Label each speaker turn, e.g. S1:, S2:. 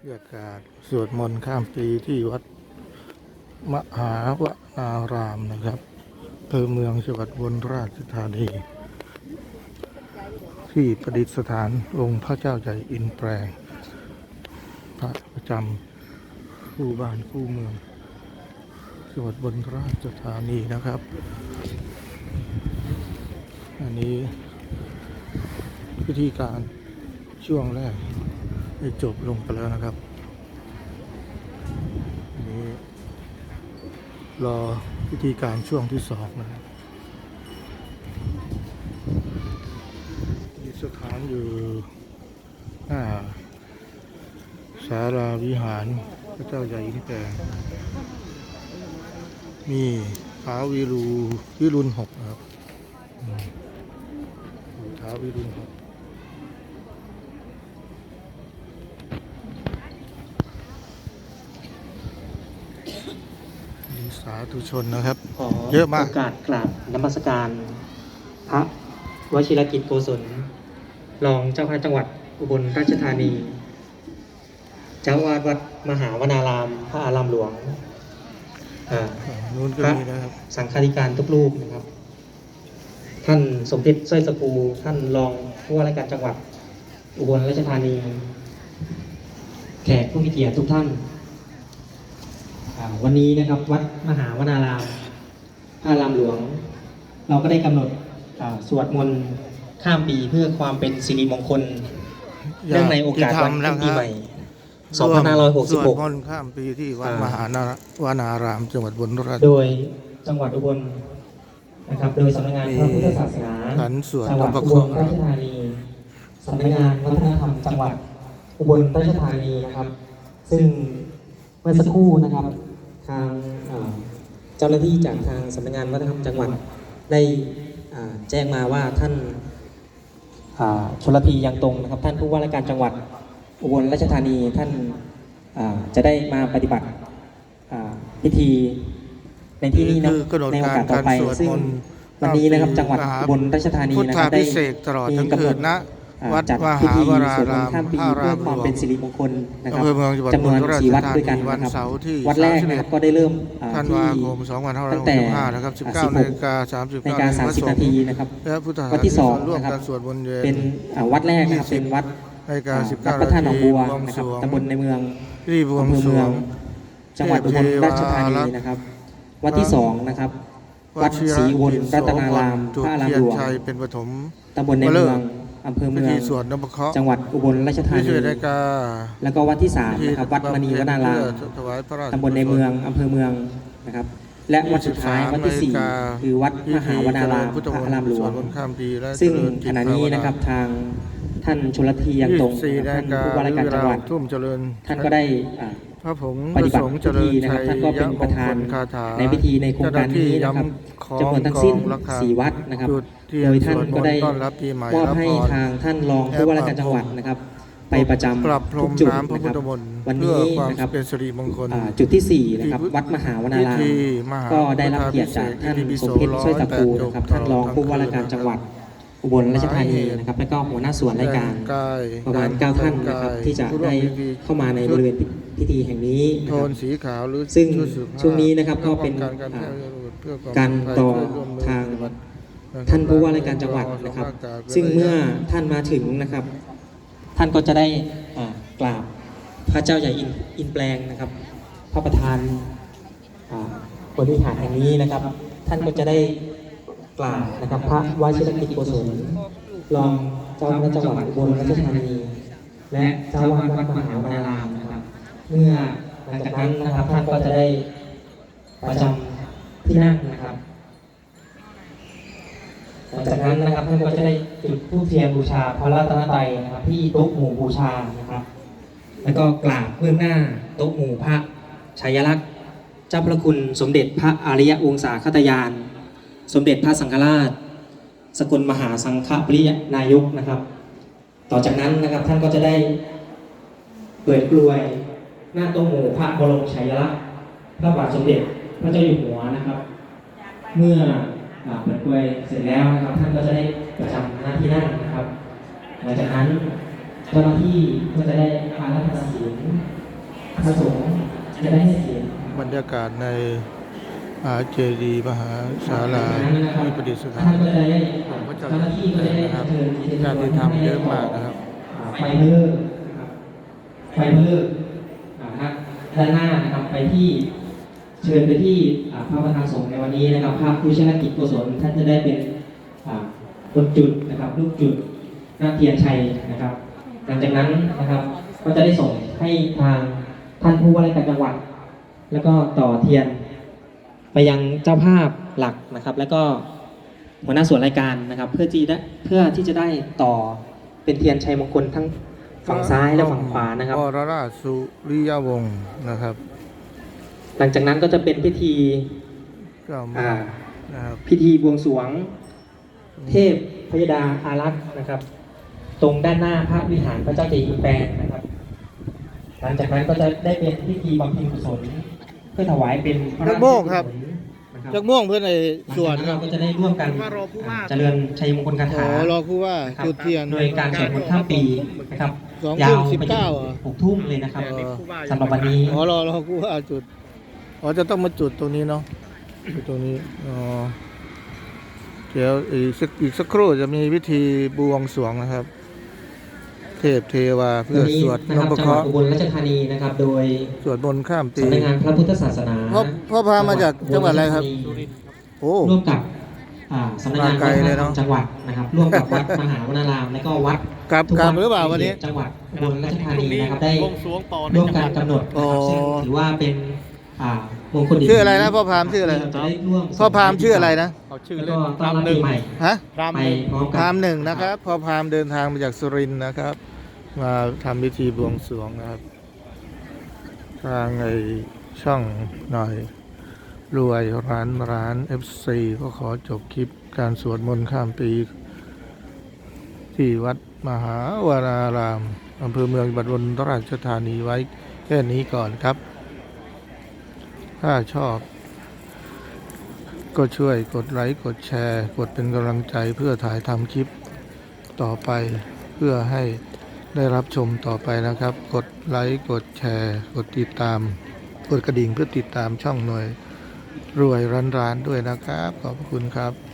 S1: บรรยากาศสวดมนต์ข้ามปีที่วัดมหาวนารามนะครับเภอเมืองจังหวัดอุบลราชธานี ที่ประดิษฐานองค์พระเจ้าใหญ่อินแปลง พระประจำคู่บ้านคู่เมืองจังหวัดอุบนราชธานีนะครับ อันนี้พิธีการช่วงแรก ได้จบลงไปแล้วนะครับนี้รอพิธีการช่วงที่สองนะครับมีสถานอยู่หน้าศาลาวิหารพระเจ้าใหญ่อินแปลงมีท้าววิรูวิรุณหกครับท้าววิรุณหก มีสาธุชนนะครับ
S2: ขอ
S1: เยอะมาก
S2: โอกาสกราบนมัสการ พระวชิรกิจโกศลรองเจ้าคณะจังหวัดอุบลราชธานี เจ้าวาดวัดมหาวนาราม พระอารามหลวงอ่า
S1: ฝั่งนู้นก็มีนะครับ
S2: สังฆาธิการทุกรูปนะครับ ท่านสมเด็จสร้อยสกูท่านรองผู้ว่าราชการจังหวัด อุบลราชธานี แขกผู้มีเกียรติทุกท่าน อ่าวันนี้นะครับวัดมหาวนารามพระอารามหลวง เราก็ได้กำหนดอ่าสวดมนต์ข้ามปีเพื่อความเป็นสิริมงคลเนื่องในโอกาสวันขึ้นปีใหม่
S1: ร่วมสวดม
S2: 2566
S1: นต์ข้ามปีที่วัด
S2: อ่าม
S1: มหานาวานารามจังหวัดอุบลราช
S2: โดยจังหวัดอุบลนะครับ โดยสำนักงานพระพุทธศาสนา
S1: ขันสวด
S2: จังหวัด
S1: นพ
S2: อุ
S1: เค
S2: บ
S1: ราะ
S2: ล
S1: ห์
S2: ราชธานีสำนักงานวัฒนธรรมจังหวัดอุบลราชธานีนะครับ ซึ่งเมื่อสักครู่นะครับ ทางเอ่อเจ้าหน้าที่จากทางสำนักงานวัฒนธรรมจังหวัดได้อ่าแจ้งมาว่าท่านอ่าชลพียังตรงนะครับ ท่านผู้ว่าราชการจังหวัดอุบลราชธานีท่านอ่าจะได้มาปฏิบัติอ่าพิธีในที่นี้นะ
S1: คือกำหนด
S2: ในโอ
S1: การ
S2: กาสต่อ
S1: การ
S2: ไป
S1: สวด
S2: ซึ่ง
S1: มนต์
S2: วันนี้นะครับจังหวัดอุบลราชธานี
S1: พุท
S2: นะค
S1: ธา
S2: รับได้
S1: พิเศษกตลอดทั้ง
S2: มีกำห
S1: คื
S2: น
S1: น
S2: ด
S1: นะ
S2: อ่า
S1: วัด
S2: จัด
S1: ม
S2: พิ
S1: หา
S2: ธี
S1: ว
S2: ส
S1: ราว
S2: ดม
S1: รานม
S2: ต์ข้ามปี
S1: พระ
S2: เพื่
S1: รา
S2: อ
S1: ม
S2: ความ
S1: หลว
S2: เป็น
S1: ง
S2: สิริมงคลนะครับ
S1: อำเภอเมืองจังหวัด
S2: จำนวน
S1: อุบลราช
S2: สี่วัด
S1: ธานี
S2: ด้วยกัน
S1: วัน
S2: นะครับ
S1: เสาร์ที่
S2: วัดแรกนะครับก็ได้เริ่มอ่า
S1: ธัน
S2: ที่
S1: วาคม
S2: ตั้งแต่
S1: 2565นะครับ
S2: อ่า
S1: 19นาฬิกา30
S2: ในการ30นาทีนะครับ
S1: และพุทธา
S2: วัดที่สอง
S1: ร่วม
S2: นะครับ
S1: กันสวดมนต์เย็น
S2: เป็นอ่าวัดแรกนะครับ
S1: ยี่สิบ
S2: เป็นวัด
S1: นาฬิกา
S2: อ่า
S1: 19
S2: วัดพระธาตุหนองบัว
S1: บวง
S2: นะค
S1: ส
S2: รับ
S1: รวง
S2: ตำบลในเมือง
S1: พิธีบวง
S2: อำเภอ
S1: สร
S2: เมื
S1: ว
S2: อง
S1: ง
S2: จังหวัดอุบลราชธานีนะครับ วัดที่สองนะครับวัดศรีอุบลรัตนาราม
S1: จุด
S2: พระอาราม
S1: เทีย
S2: ห
S1: น
S2: ลวง
S1: ชัยเป็นปฐม
S2: ตำบลในเมือง อำเภอ
S1: พิ
S2: เมือ
S1: ธี
S2: ง
S1: สวดนพเคราะห์
S2: จังหวัดอุบลราชธา
S1: พิ
S2: นี
S1: ธีนาฬิกา
S2: แล้วก็วัดที่สาม
S1: พิธี
S2: นะครับวัดมณีวนาราม
S1: เพื่อถวายพระราช
S2: ตำบลในเมืองอำเภอเมืองนะครับ และวัดสุดท้าย
S1: 23
S2: วัดที่สี่
S1: นาฬิกา
S2: คือวัดมหาวนาราม
S1: พุทธ
S2: พระ
S1: มน
S2: อาราม
S1: ต์
S2: หล
S1: ส
S2: ว
S1: ว
S2: ง
S1: ดมนต์ข้ามปีและ
S2: ซึ่ง
S1: เจริญจิต
S2: ขณะนี้นะครับทางท่านชลธียังตรง
S1: 24
S2: นะ
S1: นา
S2: ครับ
S1: ฬิ
S2: ท่าน
S1: กา
S2: ผู้ว่าราชการจังหวัด
S1: ทุ่มเจริญ
S2: ท่านก็ได้อ่า
S1: พระผง
S2: ปฏิบัติ
S1: พระสงฆ์เจริญ
S2: พิธีนะครับ
S1: ชัย
S2: ท่านก็เป็นประธาน
S1: มงคลคาถา
S2: ในพิธีในโครงการนี้นะครับ
S1: เจ้าหน้าที่ย้ำของ
S2: จำนวนทั้งสิ้น
S1: กองราคา
S2: สี่วัดนะครับ
S1: จุดเทียน
S2: โดยท่านก็ได้
S1: สวดมนต์ต้อนรับปีใหม่
S2: มอบ
S1: รับ
S2: ให้
S1: พร
S2: ทางท่านรองผู้ว่าราชการจังหวัดนะครับ ไปประจำ
S1: ปรับพร
S2: ทุ
S1: ม
S2: กจุด
S1: น้ำพระ
S2: นะค
S1: พุท
S2: รับ
S1: ธมนต์
S2: วัน
S1: เพื่อ
S2: นี้
S1: ความ
S2: นะครับ
S1: เป็นสิริมงคล
S2: อ่าจุดที่สี่นะครับ วัดมหาวนาราม
S1: พิธีมหา
S2: ก็ได้รับเกียรติจากท่านสมเพชรสร้อยตะปูนะครับท่านรองผู้ว่าราชการจังหวัด อุบลราชธานีนะครับแล้วก็หัวหน้าส่วนรายการ
S1: กาย
S2: ประมาณ 9 ท่านนะครับที่จะได้เข้ามาในบริเวณพิธีแห่งนี้นะ
S1: โท
S2: ครับ
S1: นสีขาวหรือ
S2: ซึ่ง
S1: ชุดสืบผ้า
S2: ช่วงนี้นะครับก็เป็น
S1: พื่อป้องกันการแพร่ระบาดเพื่อความ
S2: การ
S1: ปลดภัย
S2: ต่อ
S1: เพื่ร่วมมือ
S2: ทาง
S1: ปฏิบัติ
S2: ท่านผู้ว่าราชการจังหวัดนะครับ ซึ่งเมื่อท่านมาถึงนะครับ ท่านก็จะได้อ่ากราบพระเจ้าใหญ่อินอินแปลงนะครับ พระประธานอ่าบริหารแห่งนี้นะครับ ท่านก็จะได้ กราบนะครับพระวชิรกิจโกศลรองเจ้าคณะจังหวัดอุบลราชธานี และเจ้าวาดวัดมหาวนารามนะครับ เมื่อหลังจากนั้นนะครับท่านก็จะได้ประจำที่นั่งนะครับหลังจากนั้นนะครับท่านก็จะได้จุดธูปเทียนบูชาพระรัตนตรัยนะครับ ที่โต๊ะหมู่บูชานะครับ แล้วก็กราบเบื้องหน้าโต๊ะหมู่พระชัยลักษณ์เจ้าพระคุณสมเด็จพระอริยวงศาคตยาน สมเด็จพระสังฆราช สกลมหาสังฆปริยนายกนะครับ ต่อจากนั้นนะครับท่านก็จะได้เปิดกลวยหน้าโต๊ะหมู่พระบรมชัยลักษณ์พระบาทสมเด็จพระเจ้าอยู่หัวนะครับ เมื่อเปิดกลวยเสร็จแล้วนะครับ ท่านก็จะได้ประจำหน้าที่นั่งนะครับ หลังจากนั้นเจ้าหน้าที่ก็จะได้อารัธนาศีลพระสงฆ์จะได้ให้ศีล
S1: บรรยากาศใน มหาเจดีย์มหาศาลาที่ประดิษฐา
S2: ท่านนก็จะได้
S1: ของพระเจ้า
S2: เจ้าหน้าที่ก็จะได้
S1: นะครับ
S2: เชิญ
S1: ญาติธรรมเยอะมากนะครับ
S2: อ่าไฟเบอร์นะครับไฟเบอร์อ่าครับด้านหน้านะครับไปที่เชิญไปที่อ่าพระประธานสงฆ์ในวันนี้นะครับภาพผู้ชนะกิจกุศลท่านจะได้เป็นอ่าคนจุดนะครับลูกจุดหน้าเทียนชัยนะครับ หลังจากนั้นนะครับก็จะได้ส่งให้ทางท่านผู้ว่าราชการจังหวัด แล้วก็ต่อเทียน ไปยังเจ้าภาพหลักนะครับ แล้วก็หัวหน้าส่วนรายการนะครับ เพื่อที่ได้เพื่อที่จะได้ต่อเป็นเทียนชัยมงคลทั้งฝั่งซ้ายและฝั่งขวานะครับ
S1: วรราชสุริยวงศ์นะครับ
S2: หลังจากนั้นก็จะเป็นพิธี
S1: ก็มา
S2: อ่า
S1: นะครับ
S2: พิธีบวงสรวง เทพพยดาอารักษ์นะครับ ตรงด้านหน้าพระวิหารพระเจ้าเจดีย์แปลงนะครับ หลังจากนั้นก็จะได้เป็นพิธีบำเพ็ญกุศลเพื่อถวายเป็นพระราชกุศลนะครับ
S1: จากม่วงเพื่อนในสวน
S2: หลัง
S1: ค
S2: จาก
S1: รับ
S2: เราก็จะได้ร่วมกัน
S1: ว่ารอผู้ว่า
S2: เจริญชัยมงคลคา
S1: อ๋
S2: ถา
S1: อรอผู้ว่า
S2: นะครับ
S1: จุดเทียน
S2: โดยการสวดมนต์ข้ามปีนะครับ
S1: สอง
S2: ยา
S1: ทุ่
S2: ว
S1: มสิบ
S2: ไปจน
S1: เก้า
S2: ถึ
S1: เหรอ
S2: งหกทุ่มเลยนะครับ
S1: เออ
S2: สำหรับวันนี้
S1: อ๋อรอรอผู้ว่าจุดอ๋อจะต้องมาจุดตรงนี้เนาะจุดตรงนี้อ๋อเดี๋ยวอีกสักอีกสักครู่จะมีพิธีบวงสรวงนะครับ เทพเทวาเพื่อ
S2: วันนี้
S1: สวด
S2: นะ
S1: น
S2: ครับ
S1: พ
S2: จัง
S1: เค
S2: หวัด
S1: ราะห์
S2: อุบลราชธานีนะครับโดย
S1: สวดมนต์ข้ามปี
S2: สำนักงานพระพุทธศาสนา
S1: พ่อพ่อพามาจากจังหวัดอะไรครับโอ้
S2: ร่วมกับอ่าสำนักงาน
S1: มาไกลเลยเนอะ
S2: จังหวัดนะครับร่วมกับวัดมหาวนารามและก็วัด
S1: กลับ
S2: ทุ
S1: กลับ
S2: ด
S1: หรือเปล่าวันนี้
S2: ใจังหวัดอุบลราชธานีนะครับได้
S3: วงสรวงต่อใน
S2: ร่วม
S3: จังห
S2: กั
S3: วันด
S2: กำหนดนะครับ
S1: อ๋อ
S2: ซึ่งถือว่าเป็น อ่ามงคลดี
S1: ชื่ออะไรนะพ่อพราหมณ์ชื่ออะไร
S2: ที่เาจะได้ร่วม
S1: พ่อพราหมณ์ชื่ออะไรนะ
S3: เขาชื่อ
S2: แล้ว
S3: เล่
S2: ก็
S3: น
S2: ต้อนรับ
S3: หนึ่
S2: ปี
S3: ง
S2: ใหม่
S1: ฮะ
S3: พราม
S2: ไป
S3: หนึ่ง
S2: พร้อม
S1: พ
S2: กั
S1: ราหมณ์หนึ่งนะครับพอพราหมณ์เดินทางมาจากสุรินทร์นะครับ มาทำพิธีบวงสรวงนะครับ ทางไอช่องหน่อย รวยร้านร้าน FC ก็ขอจบคลิปการสวดมนต์ข้ามปี ที่วัดมหาวรารามอำเภอเมืองบัดวนราชธานีไว้แค่นี้ก่อนครับ ถ้าชอบ ก็ช่วยกดไลค์กดแชร์ กดเป็นกำลังใจเพื่อถ่ายทำคลิปต่อไปเพื่อให้ได้รับชมต่อไปนะครับ กดไลค์กดแชร์ กดติดตาม กดกระดิ่งเพื่อติดตามช่องหน่วยรวยร้านร้านๆด้วยนะครับ ขอบคุณครับ